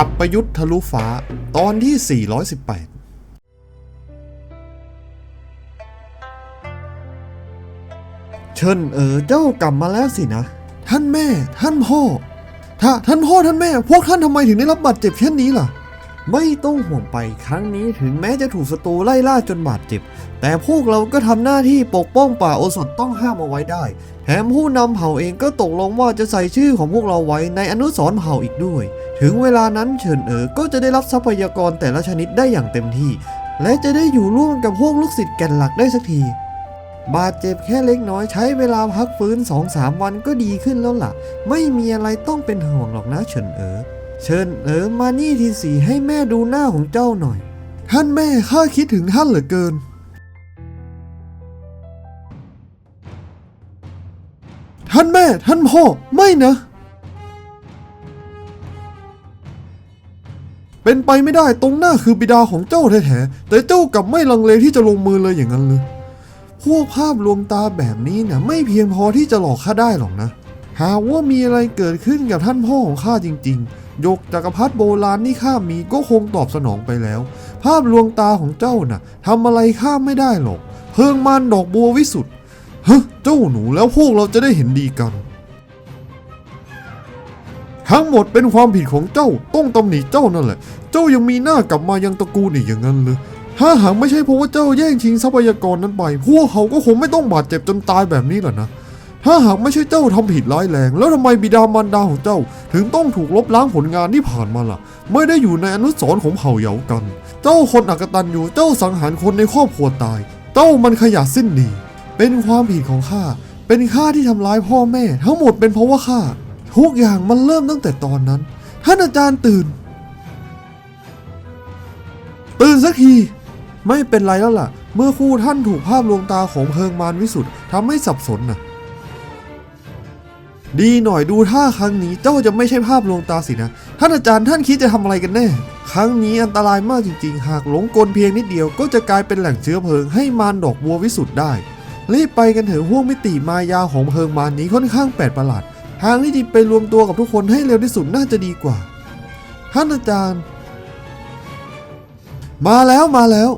สับประยุทธ์ทะลุฟ้าตอนที่ 418เชิญเออเจ้ากลับมาแล้วสินะ ท่านแม่ ท่านพ่อ ถ้าท่านพ่อท่านแม่ พวกท่านทำไมถึงได้รับบาดเจ็บเช่นนี้ล่ะ ไม่ต้องห่วงไปครั้งนี้ถึงแม้จะถูกศัตรูไล่ล่าจนบาดเจ็บ แต่พวกเราก็ทำหน้าที่ปกป้องป่าโอสถต้องห้ามเอาไว้ได้ แถมผู้นำเผ่าเองก็ตกลงว่าจะใส่ชื่อของพวกเราไว้ในอนุสรณ์เผ่าอีกด้วย ถึงเวลานั้นเฉินเอ๋อก็จะได้รับทรัพยากรแต่ละชนิดได้อย่างเต็มที่ และจะได้อยู่ร่วมกับพวกลูกศิษย์แก่นหลักได้สักทีบาดเจ็บแค่เล็กน้อยใช้เวลาพักฟื้น2-3วันก็ดีขึ้นแล้วล่ะ ไม่มีอะไรต้องเป็นห่วงหรอกนะเฉินเอ๋อ เฉินเอ๋อมานี่ทีสีให้แม่ดูหน้าของเจ้าหน่อย ท่านแม่ข้าคิดถึงท่านเหลือเกิน ท่านแม่ท่านพ่อไม่นะ เป็นไปไม่ได้ตรงหน้าคือบิดาของเจ้าแท้ๆแต่เจ้ากลับไม่ลังเลที่จะลงมือเลยอย่างนั้นเลยพวกภาพลวงตาแบบนี้นะไม่เพียงพอที่จะหลอกข้าได้หรอกนะ หากว่ามีอะไรเกิดขึ้นกับท่านพ่อของข้าจริง ๆ ยกจักรพรรดิโบราณที่ข้ามีก็คงตอบสนองไปแล้ว ภาพลวงตาของเจ้าน่ะทำอะไรข้าไม่ได้หรอก เพิงมานดอกบัววิสุทธ์เฮ้ยเจ้าหนูแล้วพวกเราจะได้เห็นดีกัน ทั้งหมดเป็นความผิดของเจ้าต้องตำหนิเจ้านั่นแหละ เจ้ายังมีหน้ากลับมายังตระกูลอีกอย่างนั้นเลยถ้าหากไม่ใช่เพราะว่าเจ้าแย่งชิงทรัพยากรนั้นไป พวกเขาก็คงไม่ต้องบาดเจ็บจนตายแบบนี้หรอกนะ ถ้าหากไม่ใช่เจ้าทำผิดร้ายแรง แล้วทำไมบิดามารดาของเจ้า ถึงต้องถูกลบล้างผลงานที่ผ่านมาล่ะ ไม่ได้อยู่ในอนุสรณ์ของเผ่าเหยากัน เจ้าคนอักตันอยู่เจ้าสังหารคนในครอบครัวตาย เจ้ามันขยะสิ้นดีเป็นความผิดของข้าเป็นข้าที่ทำร้ายพ่อแม่ ทั้งหมดเป็นเพราะว่าข้าทุกอย่างมันเริ่มตั้งแต่ตอนนั้นท่านอาจารย์ตื่น ตื่นสักที ไม่เป็นไรแล้วล่ะ เมื่อคู่ท่านถูกภาพลวงตาของเพิงมารวิสุทธ์ทำให้สับสนน่ะ ดีหน่อยดูท่าครั้งนี้เจ้าจะไม่ใช่ภาพลวงตาสินะ ท่านอาจารย์ท่านคิดจะทำอะไรกันแน่ ครั้งนี้อันตรายมากจริงๆ หากหลงกลเพียงนิดเดียวก็จะกลายเป็นแหล่งเชื้อเพลิงให้มารดอกบัววิสุทธ์ได้ รีบไปกันเถอะห่วงมิติมายาของเพลิงมารนี้ค่อนข้างแปลกประหลาด ทางที่ดีไปรวมตัวกับทุกคนให้เร็วที่สุดน่าจะดีกว่า ท่านอาจารย์ มาแล้วมาแล้ว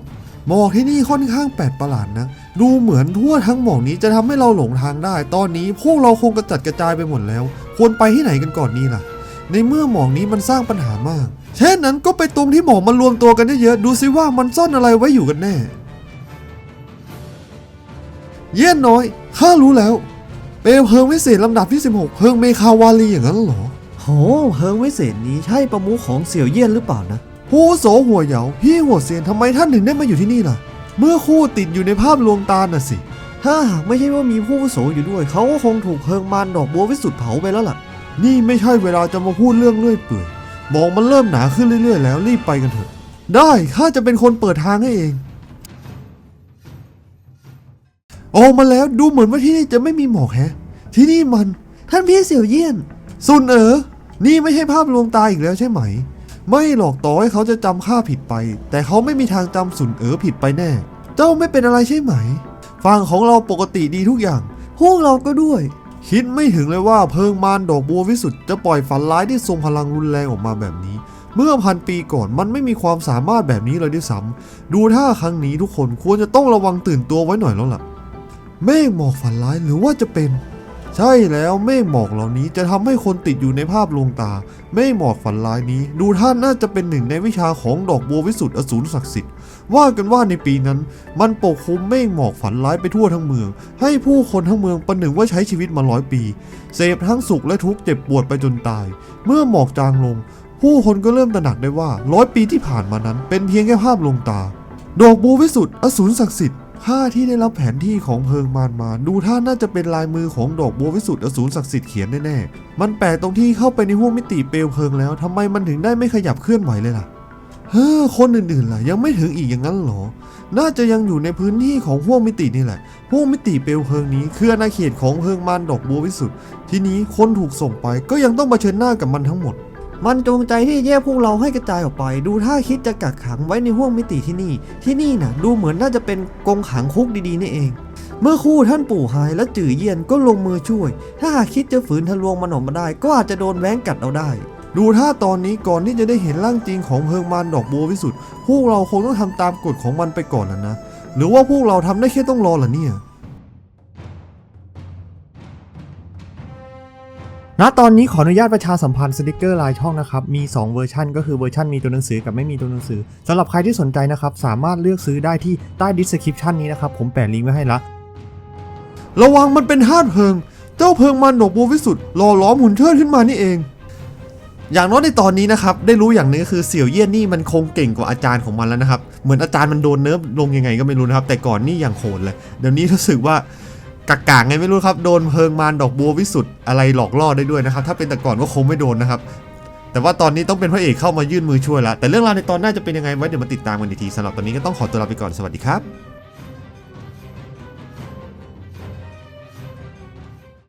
หมอกที่นี่ค่อนข้างแปลกประหลาดนะ ดูเหมือนทั่วทั้งหมอกนี้จะทำให้เราหลงทางได้ ตอนนี้พวกเราคงกระจัดกระจายไปหมดแล้ว ควรไปที่ไหนกันก่อนนี่ล่ะ ในเมื่อหมอกนี้มันสร้างปัญหามาก เช่นนั้นก็ไปตรงที่หมอกมันรวมตัวกันเยอะๆ ดูซิว่ามันซ่อนอะไรไว้อยู่กันแน่ เยี่ยนน้อย ข้ารู้แล้ว เปลวเพลิงวิเศษลำดับที่ 16 เพลิงเมคาวาลีอย่างนั้นเหรอโหเพลิงวิเศษนี้ใช่ประมุขของเสี่ยวเยี่ยนหรือเปล่านะผู้อาวุโสหัวเหยาพี่หัวเซียนทำไมท่านถึงได้มาอยู่ที่นี่ล่ะ เมื่อคู่ติดอยู่ในภาพลวงตาน่ะสิ ถ้าหากไม่ใช่ว่ามีผู้วุโสอยู่ด้วย เขาก็คงถูกเพลิงมารดอกบัววิสุทธ์เผาไปแล้วล่ะ นี่ไม่ใช่เวลาจะมาพูดเรื่องเลื่อยเปื่อยหมองมันเริ่มหนาขึ้นเรื่อยๆ แล้วรีบไปกันเถอะ ได้ข้าจะเป็นคนเปิดทางให้เองออกมาแล้วดูเหมือนว่าที่นี่จะไม่มีหมอกแฮะ ที่นี่มัน ท่านพี่เสี่ยวเยี่ยนซุนเอ๋อนี่ไม่ใช่ภาพลวงตาอีกแล้วใช่ไหม ไม่หรอกต่อให้เขาจะจำข้าผิดไป แต่เขาไม่มีทางจำสุนเอ๋อผิดไปแน่ เจ้าไม่เป็นอะไรใช่ไหมฝั่งของเราปกติดีทุกอย่าง พวกเราก็ด้วย คิดไม่ถึงเลยว่าเพิงมารดอกบัววิสุทธ์จะปล่อยฝันร้ายที่ทรงพลังรุนแรงออกมาแบบนี้ เมื่อพันปีก่อนมันไม่มีความสามารถแบบนี้เลยด้วยซ้ำดูท่าครั้งนี้ทุกคนควรจะต้องระวังตื่นตัวไว้หน่อยแล้วล่ะ เมฆหมอกฝันร้ายหรือว่าจะเป็น ใช่แล้วเมฆหมอกเหล่านี้จะทำให้คนติดอยู่ในภาพลวงตาเมฆหมอกฝันร้ายนี้ ดูท่านน่าจะเป็นหนึ่งในวิชาของดอกบัววิสุทธ์อสูรศักดิ์สิทธิ์ว่ากันว่าในปีนั้น มันปกคลุมเมฆหมอกฝันร้ายไปทั่วทั้งเมือง ให้ผู้คนทั้งเมืองประหนึ่งว่าใช้ชีวิตมาร้อยปี เสพทั้งสุขและทุกข์เจ็บปวดไปจนตาย เมื่อหมอกจางลง ผู้คนก็เริ่มตระหนักได้ว่าร้อยปีที่ผ่านมานั้น เป็นเพียงแค่ภาพลวงตา ดอกบัววิสุทธ์อสูรศักดิ์สิทธิ์ ข้าที่ได้รับแผนที่ของเพิงมารมา ดูท่าน่าจะเป็นลายมือของดอกบัววิสุทธ์อสูรศักดิ์สิทธิ์เขียนแน่ๆ มันแปลกตรงที่เข้าไปในห้วงมิติเปลวเพลิงแล้วทำไมมันถึงได้ไม่ขยับเคลื่อนไหวเลยล่ะ เฮ้อคนอื่นๆล่ะ ยังไม่ถึงอีกอย่างนั้นเหรอ น่าจะยังอยู่ในพื้นที่ของห้วงมิตินี่แหละห้วงมิติเปลวเพลิงนี้คืออาณาเขตของเพิงมารดอกบัววิสุทธ์ทีนี้คนถูกส่งไปก็ยังต้องเผชิญหน้ากับมันทั้งหมด มันจงใจที่แยกพวกเราให้กระจายออกไป ดูท่าคิดจะกักขังไว้ในห้วงมิติที่นี่ ที่นี่น่ะดูเหมือนน่าจะเป็นกรงขังคุกดีๆนี่เอง เมื่อคู่ท่านปู่หายและจื่อเยียนก็ลงมือช่วย ถ้าหากคิดจะฝืนทะลวงมันออกมาได้ ก็อาจจะโดนแว้งกัดเอาได้ ดูถ้าตอนนี้ก่อนที่จะได้เห็นร่างจริงของเพิงมารดอกบัววิสุทธ์พวกเราคงต้องทำตามกฎของมันไปก่อนแล้วนะ หรือว่าพวกเราทำได้แค่ต้องรอเหรอเนี่ย ณตอนนี้ขออนุญาตประชาสัมพันธ์สติกเกอร์ลายช่องนะครับ มี 2 เวอร์ชันก็คือเวอร์ชันมีตัวหนังสือกับไม่มีตัวหนังสือสำหรับใครที่สนใจนะครับ สามารถเลือกซื้อได้ที่ใต้ดิสคริปชันนี้นะครับ ผมแปะลิงก์ไว้ให้ละ ระวังมันเป็นธาตุเพิง เจ้าเพิงมารดอกบัววิสุทธ์หล่อล้อมหุ่นเชิดขึ้นมานี่เอง อย่างน้อยในตอนนี้นะครับ ได้รู้อย่างหนึงก็คือเสี่ยวเยี่ยนนี่มันคงเก่งกว่าอาจารย์ของมันแล้วนะครับ เหมือนอาจารย์มันโดนเนิร์ฟลงยังไงก็ไม่รู้นะครับ แต่ก่อนนี่อย่างโหดเลย เดี๋ยวนี้รู้สึกว่า กากๆไงไม่รู้ครับโดนเพลิงมารดอกบัววิสุทธ์อะไรหลอกล่อได้ด้วยนะครับ ถ้าเป็นแต่ก่อนก็คงไม่โดนนะครับ แต่ว่าตอนนี้ต้องเป็นพระเอกเข้ามายื่นมือช่วยละแต่เรื่องราวในตอนหน้าจะเป็นยังไงไว้เดี๋ยวมาติดตามกันอีกทีสำหรับตอนนี้ก็ต้องขอตัวลาไปก่อนสวัสดีครับ